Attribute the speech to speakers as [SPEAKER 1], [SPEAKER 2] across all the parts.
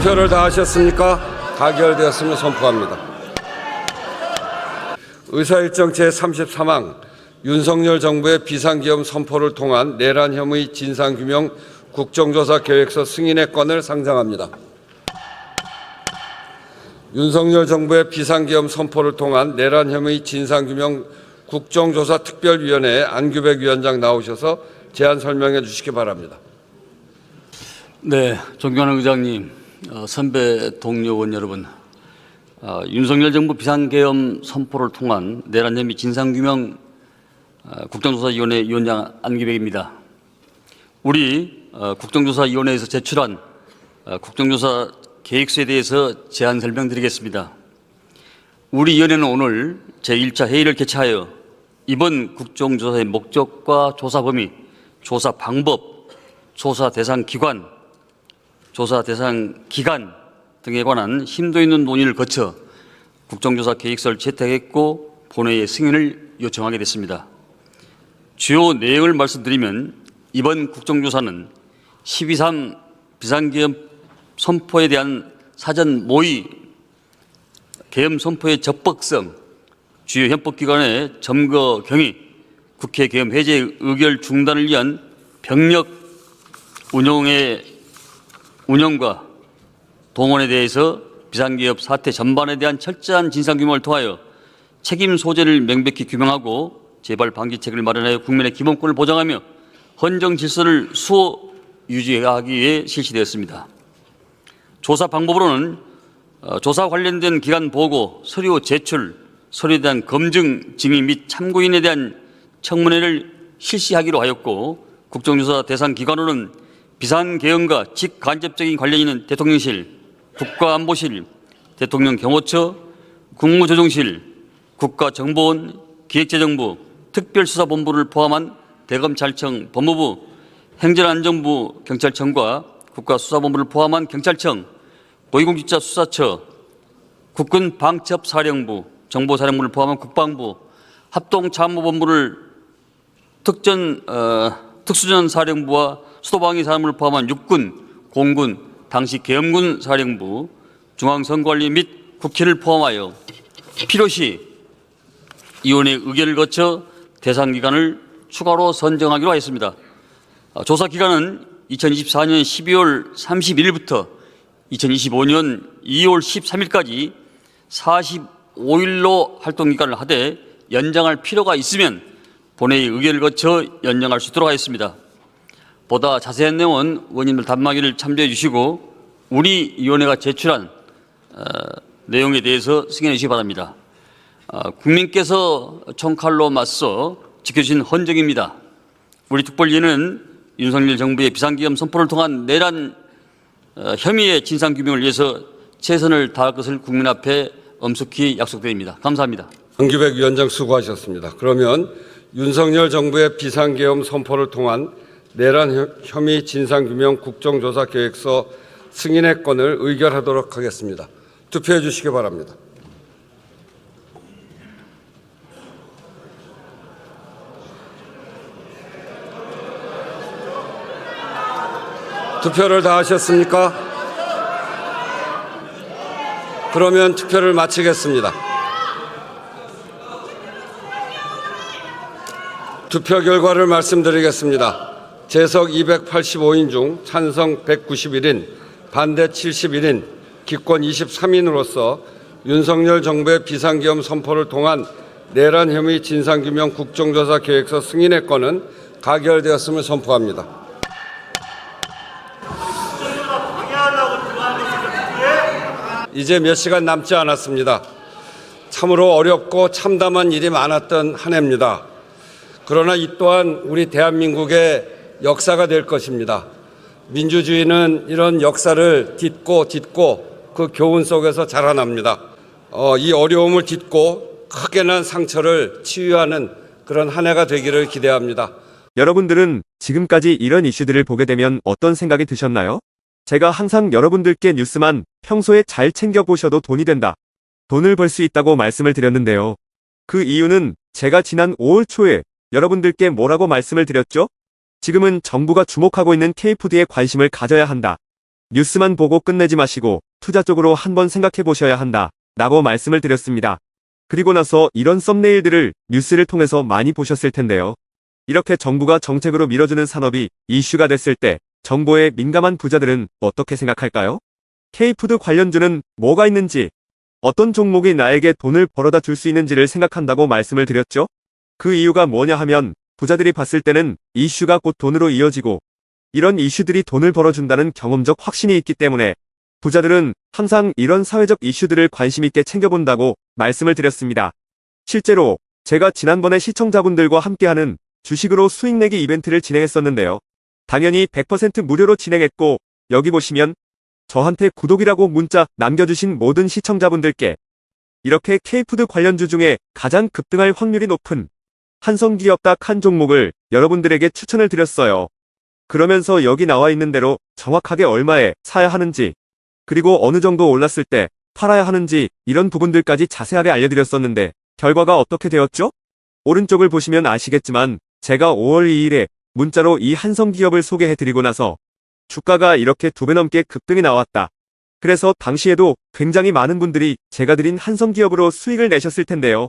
[SPEAKER 1] 투표를 다 하셨습니까? 가결되었으면 선포합니다. 의사일정 제33항 윤석열 정부의 비상기업 선포를 통한 내란 혐의 진상규명 국정조사 계획서 승인의 건을 상정합니다. 윤석열 정부의 비상기업 선포를 통한 내란 혐의 진상규명 국정조사 특별위원회 안규백 위원장 나오셔서 제안 설명해 주시기 바랍니다.
[SPEAKER 2] 네, 존경하는 의장님, 어, 선배 동료 의원 여러분, 어, 윤석열 정부 비상계엄 선포를 통한 내란 혐의 진상규명 어, 국정조사위원회 위원장 안기백입니다. 우리 어, 국정조사위원회에서 제출한 어, 국정조사 계획서에 대해서 제안 설명드리겠습니다. 우리 위원회는 오늘 제1차 회의를 개최하여 이번 국정조사의 목적과 조사 범위, 조사 방법, 조사 대상 기관, 조사 대상 기간 등에 관한 심도 있는 논의를 거쳐 국정조사 계획서를 채택했고 본회의의 승인을 요청하게 됐습니다. 주요 내용을 말씀드리면 이번 국정조사는 12.3 비상계엄 선포에 대한 사전 모의 계엄 선포의 적법성, 주요 헌법기관의 점거 경위, 국회 계엄 해제 의결 중단을 위한 병력 운용의 운영과 동원에 대해서 비상기업 사태 전반에 대한 철저한 진상 규명을 통하여 책임 소재를 명백히 규명하고 재발 방지책을 마련하여 국민의 기본권을 보장하며 헌정 질서를 수호 유지하기 위해 실시되었습니다. 조사 방법으로는 어, 조사 관련된 기관 보고, 서류 제출, 서류에 대한 검증, 증인 및 참고인에 대한 청문회를 실시하기로 하였고 국정조사 대상 기관으로는 비상계엄과 직간접적인 관련이 있는 대통령실, 국가안보실, 대통령 경호처, 국무조정실, 국가정보원, 기획재정부, 특별수사본부를 포함한 대검찰청, 법무부, 행정안전부, 경찰청과 국가수사본부를 포함한 경찰청, 고위공직자수사처, 국군방첩사령부, 정보사령부를 포함한 국방부, 합동참모본부를 특전 어, 특수전 사령부와 수도방위 사령부를 포함한 육군, 공군, 당시 계엄군 사령부, 중앙선관위 및 국회를 포함하여 필요시 위원회 의결을 거쳐 대상 기간을 추가로 선정하기로 하였습니다. 어, 조사 기간은 2024년 12월 31일부터 2025년 2월 13일까지 45일로 활동 기간을 하되 연장할 필요가 있으면 본회의 의결을 거쳐 연장할 수 있도록 하였습니다. 보다 자세한 내용은 의원님들 단말기를 참조해 주시고 우리 위원회가 제출한 어, 내용에 대해서 승인해 주시기 바랍니다. 어, 국민께서 총칼로 맞서 지켜주신 헌정입니다. 우리 특별위는 윤석열 정부의 비상기업 선포를 통한 내란 어, 혐의의 진상규명을 위해서 최선을 다할 것을 국민 앞에 엄숙히 약속드립니다. 감사합니다.
[SPEAKER 1] 안규백 위원장 수고하셨습니다. 그러면 윤석열 정부의 비상계엄 선포를 통한 내란 혐- 혐의 진상규명 국정조사 계획서 승인의 건을 의결하도록 하겠습니다. 투표해 주시기 바랍니다. 투표를 다 하셨습니까? 그러면 투표를 마치겠습니다. 투표 결과를 말씀드리겠습니다. 재석 285인 중 찬성 191인, 반대 71인, 기권 23인으로서 윤석열 정부의 비상기업 선포를 통한 내란 혐의 진상규명 국정조사 계획서 승인의 건은 가결되었음을 선포합니다. 이제 몇 시간 남지 않았습니다. 참으로 어렵고 참담한 일이 많았던 한 해입니다. 그러나 이 또한 우리 대한민국의 역사가 될 것입니다. 민주주의는 이런 역사를 딛고 딛고 그 교훈 속에서 자라납니다. 어, 이 어려움을 딛고 크게 난 상처를 치유하는 그런 한 해가 되기를 기대합니다.
[SPEAKER 3] 여러분들은 지금까지 이런 이슈들을 보게 되면 어떤 생각이 드셨나요? 제가 항상 여러분들께 뉴스만 평소에 잘 챙겨보셔도 돈이 된다. 돈을 벌 수 있다고 말씀을 드렸는데요. 그 이유는 제가 지난 5월 초에 여러분들께 뭐라고 말씀을 드렸죠? 지금은 정부가 주목하고 있는 K푸드에 관심을 가져야 한다. 뉴스만 보고 끝내지 마시고 투자 쪽으로 한번 생각해 보셔야 한다. 라고 말씀을 드렸습니다. 그리고 나서 이런 썸네일들을 뉴스를 통해서 많이 보셨을 텐데요. 이렇게 정부가 정책으로 밀어주는 산업이 이슈가 됐을 때 정보에 민감한 부자들은 어떻게 생각할까요? K푸드 관련주는 뭐가 있는지, 어떤 종목이 나에게 돈을 벌어다 줄 수 있는지를 생각한다고 말씀을 드렸죠? 그 이유가 뭐냐 하면 부자들이 봤을 때는 이슈가 곧 돈으로 이어지고 이런 이슈들이 돈을 벌어준다는 경험적 확신이 있기 때문에 부자들은 항상 이런 사회적 이슈들을 관심 있게 챙겨본다고 말씀을 드렸습니다. 실제로 제가 지난번에 시청자분들과 함께하는 주식으로 수익 내기 이벤트를 진행했었는데요. 당연히 100% 무료로 진행했고 여기 보시면 저한테 구독이라고 문자 남겨주신 모든 시청자분들께 이렇게 K푸드 관련주 중에 가장 급등할 확률이 높은 한성기업 딱 한 종목을 여러분들에게 추천을 드렸어요. 그러면서 여기 나와 있는 대로 정확하게 얼마에 사야 하는지, 그리고 어느 정도 올랐을 때 팔아야 하는지 이런 부분들까지 자세하게 알려드렸었는데 결과가 어떻게 되었죠? 오른쪽을 보시면 아시겠지만 제가 5월 2일에 문자로 이 한성기업을 소개해드리고 나서 주가가 이렇게 두 배 넘게 급등이 나왔다. 그래서 당시에도 굉장히 많은 분들이 제가 드린 한성기업으로 수익을 내셨을 텐데요.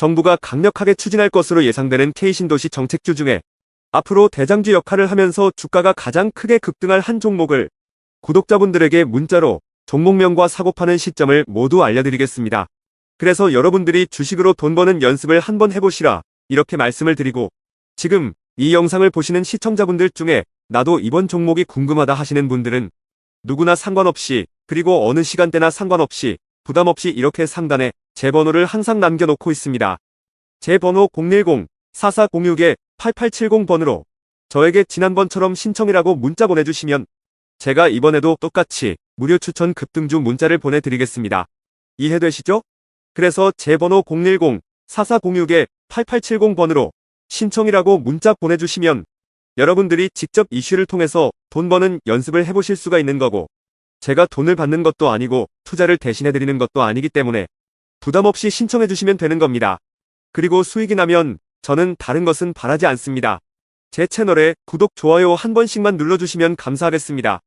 [SPEAKER 3] 정부가 강력하게 추진할 것으로 예상되는 K신도시 정책주 중에 앞으로 대장주 역할을 하면서 주가가 가장 크게 급등할 한 종목을 구독자분들에게 문자로 종목명과 사고파는 시점을 모두 알려드리겠습니다. 그래서 여러분들이 주식으로 돈 버는 연습을 한번 해보시라 이렇게 말씀을 드리고 지금 이 영상을 보시는 시청자분들 중에 나도 이번 종목이 궁금하다 하시는 분들은 누구나 상관없이 그리고 어느 시간대나 상관없이 부담 없이 이렇게 상단에 제 번호를 항상 남겨놓고 있습니다. 제 번호 010-4406-8870번으로 저에게 지난번처럼 신청이라고 문자 보내주시면 제가 이번에도 똑같이 무료 추천 급등주 문자를 보내드리겠습니다. 이해되시죠? 그래서 제 번호 010-4406-8870번으로 신청이라고 문자 보내주시면 여러분들이 직접 이슈를 통해서 돈 버는 연습을 해보실 수가 있는 거고 제가 돈을 받는 것도 아니고 투자를 대신해드리는 것도 아니기 때문에 부담 없이 신청해 주시면 되는 겁니다. 그리고 수익이 나면 저는 다른 것은 바라지 않습니다. 제 채널에 구독, 좋아요 한 번씩만 눌러주시면 감사하겠습니다.